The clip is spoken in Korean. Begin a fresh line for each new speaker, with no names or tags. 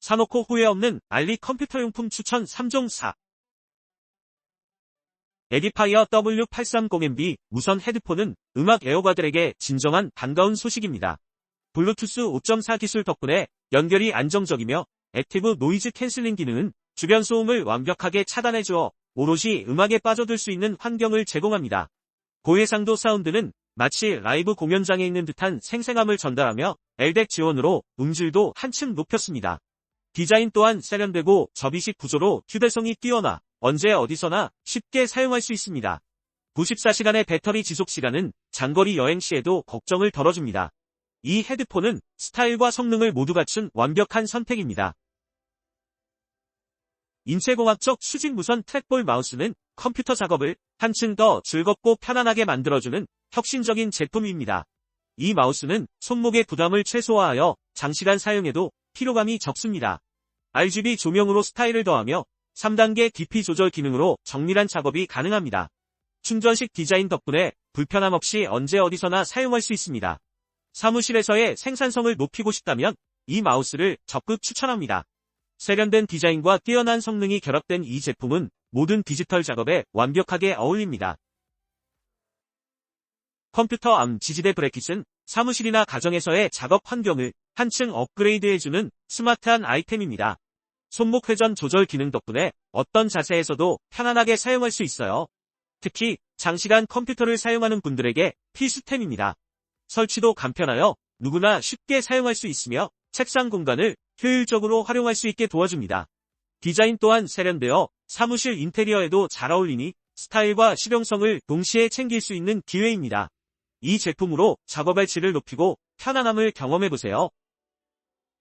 사놓고 후회 없는 알리 컴퓨터용품 추천 3종 4. 에디파이어 W830MB 무선 헤드폰은 음악 애호가들에게 진정한 반가운 소식입니다. 블루투스 5.4 기술 덕분에 연결이 안정적이며 액티브 노이즈 캔슬링 기능은 주변 소음을 완벽하게 차단해주어 오롯이 음악에 빠져들 수 있는 환경을 제공합니다. 고해상도 사운드는 마치 라이브 공연장에 있는 듯한 생생함을 전달하며 LDEC 지원으로 음질도 한층 높였습니다. 디자인 또한 세련되고 접이식 구조로 휴대성이 뛰어나 언제 어디서나 쉽게 사용할 수 있습니다. 94시간의 배터리 지속 시간은 장거리 여행 시에도 걱정을 덜어줍니다. 이 헤드폰은 스타일과 성능을 모두 갖춘 완벽한 선택입니다. 인체공학적 수직 무선 트랙볼 마우스는 컴퓨터 작업을 한층 더 즐겁고 편안하게 만들어주는 혁신적인 제품입니다. 이 마우스는 손목의 부담을 최소화하여 장시간 사용해도 피로감이 적습니다. RGB 조명으로 스타일을 더하며 3단계 DP 조절 기능으로 정밀한 작업이 가능합니다. 충전식 디자인 덕분에 불편함 없이 언제 어디서나 사용할 수 있습니다. 사무실에서의 생산성을 높이고 싶다면 이 마우스를 적극 추천합니다. 세련된 디자인과 뛰어난 성능이 결합된 이 제품은 모든 디지털 작업에 완벽하게 어울립니다. 컴퓨터 암 지지대 브래킷은 사무실이나 가정에서의 작업 환경을 한층 업그레이드해주는 스마트한 아이템입니다. 손목 회전 조절 기능 덕분에 어떤 자세에서도 편안하게 사용할 수 있어요. 특히 장시간 컴퓨터를 사용하는 분들에게 필수템입니다. 설치도 간편하여 누구나 쉽게 사용할 수 있으며 책상 공간을 효율적으로 활용할 수 있게 도와줍니다. 디자인 또한 세련되어 사무실 인테리어에도 잘 어울리니 스타일과 실용성을 동시에 챙길 수 있는 기회입니다. 이 제품으로 작업의 질을 높이고 편안함을 경험해보세요.